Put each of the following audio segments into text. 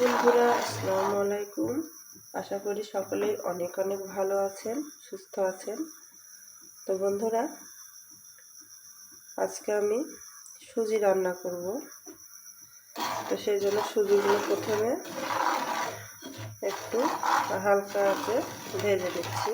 বন্ধুরা, আসসালামু আলাইকুম। আশা করি সকলেই অনেক অনেক ভালো আছেন, সুস্থ আছেন। তো বন্ধুরা, আজকে আমি সুজি রান্না করব। তো সেই জন্য সুজিগুলো প্রথমে একটু হালকা আছে ভেজে দিচ্ছি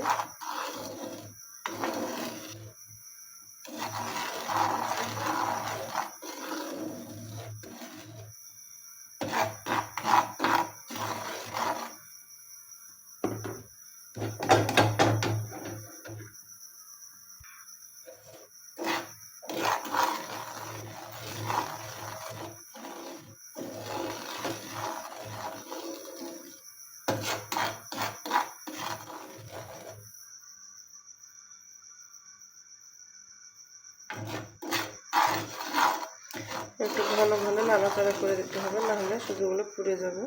ঘন নাড়াচাড়া করে দিতে হবে, নাহলে সুজিগুলো পুড়ে যাবে।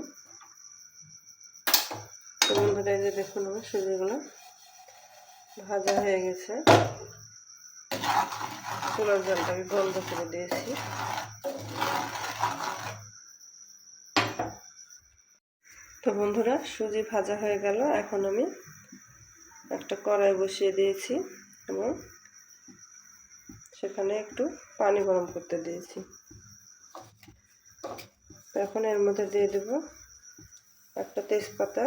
তো বন্ধুরা, এই যে দেখুন আমার সুজিগুলো ভাজা হয়ে গেছে। চুলার জলটা আমি বন্ধ করে দিয়েছি। তো বন্ধুরা, সুজি ভাজা হয়ে গেল। এখন আমি একটা কড়াই বসিয়ে দিয়েছি এবং সেখানে একটু পানি গরম করতে দিয়েছি। এখন এর মধ্যে দিয়ে দেব একটা তেজপাতা।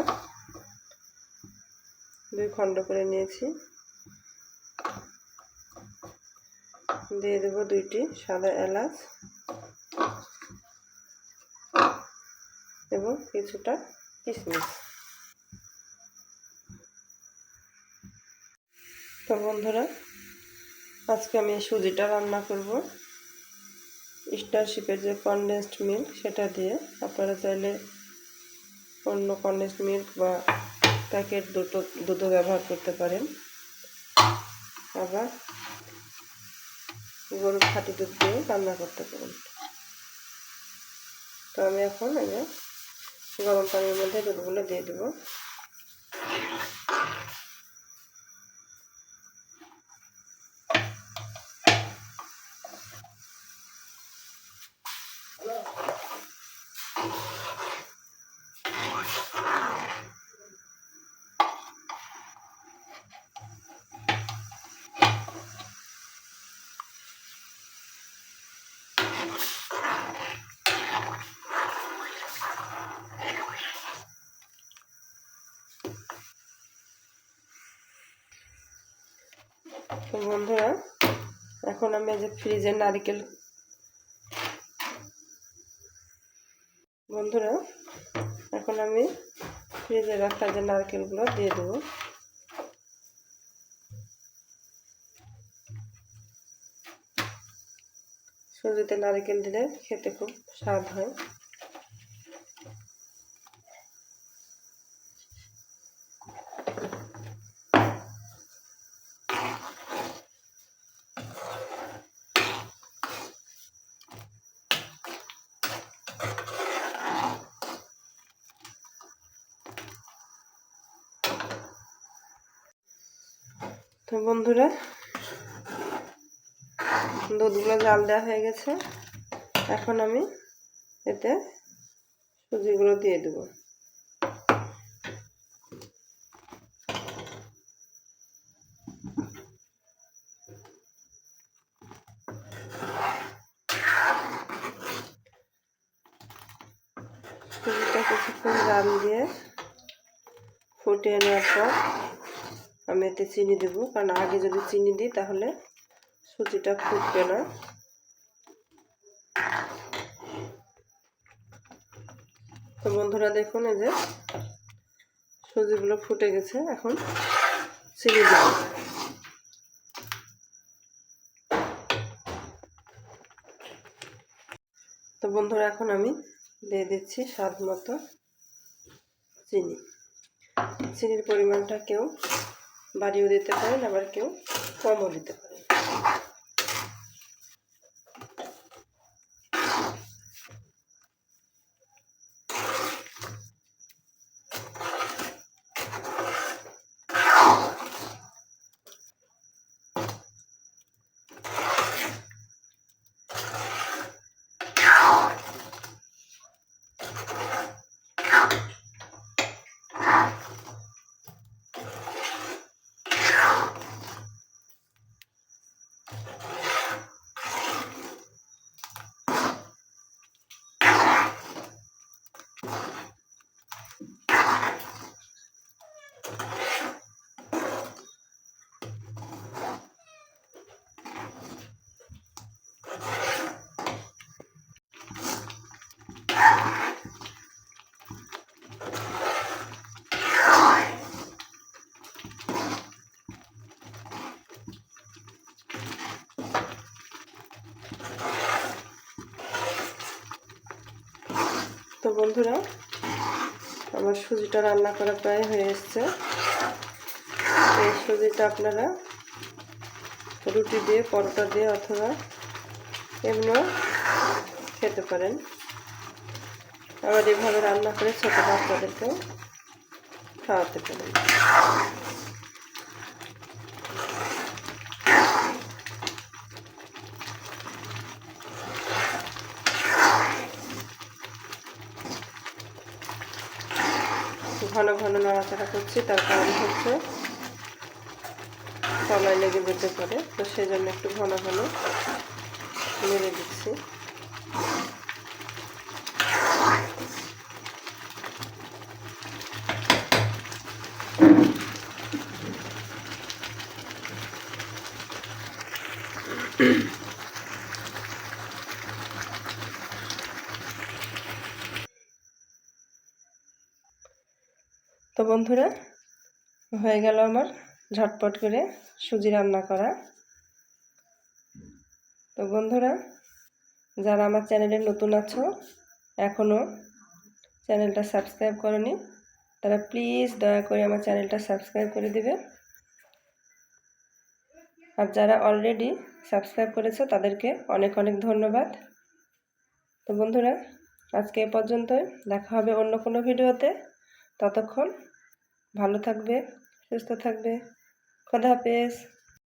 দুই খণ্ড করে নিয়েছি। দিয়ে দেব দুইটি সাদা এলাচ এবং কিছুটা কিশমিশ। তো বন্ধুরা, আজকে আমি সুজিটা রান্না করব। স্টারশিপের যে কনডেন্সড মিল্ক সেটা দিয়ে আপনারা চাইলে অন্য কনডেন্সড মিল্ক বা প্যাকেট দুটো দুধও ব্যবহার করতে পারেন। আবার গরুর খাঁটি দুধ দিয়ে রান্না করতে পারেন। তো আমি এখন গরম পানির মধ্যে দুধগুলো দিয়ে দেবো। তো বন্ধুরা, এখন আমি যে ফ্রিজের নারিকেল বন্ধুরা, এখন আমি ফ্রিজে রাখা যে নারকেলগুলো দিয়ে দেবো। সুজিতে নারকেল দিলে খেতে খুব স্বাদ হয়। বন্ধুরা, দুধগুলো জাল দেওয়া হয়ে গেছে। এখন আমি এতে সুজিগুলো দিয়ে দেবো। সুজিটা কিছুক্ষণ জাল দিয়ে ফুটিয়ে নেওয়ার পর আমি এতে চিনি দেবো। কারণ আগে যদি চিনি দিই তাহলে সুজিটা ফুটবে না। তো বন্ধুরা দেখুন এই যে সুজিগুলো ফুটে গেছে। এখন চিনি দেব। তো বন্ধুরা এখন আমি দিয়ে দিচ্ছি স্বাদ মতো চিনি। চিনির পরিমাণটা কেউ বাড়িয়েও দিতে পারেন আবার কেউ কমও দিতে পারেন। বন্ধুরা, আমার সুজিটা রান্না করা প্রায় হয়ে এসছে। এই সুজিটা আপনারা রুটি দিয়ে, পরোটা দিয়ে অথবা এমনিও খেতে পারেন। আবার এভাবে রান্না করে ছোটো বাচ্চাদেরকেও খাওয়াতে পারেন। ঘন ঘন নাড়াচাড়া করছি, তার কারণ হচ্ছে তলায় লেগে যেতে পারে। তো সেই জন্য একটু ঘন ঘন নেড়ে দিচ্ছি। বন্ধুরা, হয়ে গেল আমার ঝটপট করে সুজি রান্না করা। তো বন্ধুরা, যারা আমার চ্যানেলে নতুন আছো এখনও চ্যানেলটা সাবস্ক্রাইব করনি, তারা প্লিজ দয়া করে আমার চ্যানেলটা সাবস্ক্রাইব করে দেবে। আর যারা অলরেডি সাবস্ক্রাইব করেছে, তাদেরকে অনেক অনেক ধন্যবাদ। তো বন্ধুরা, আজকে এ পর্যন্তই, দেখা হবে অন্য কোনো ভিডিওতে। ততক্ষণ ভালো থাকবে সুস্থ থাকবে। খোদা হাফেজ।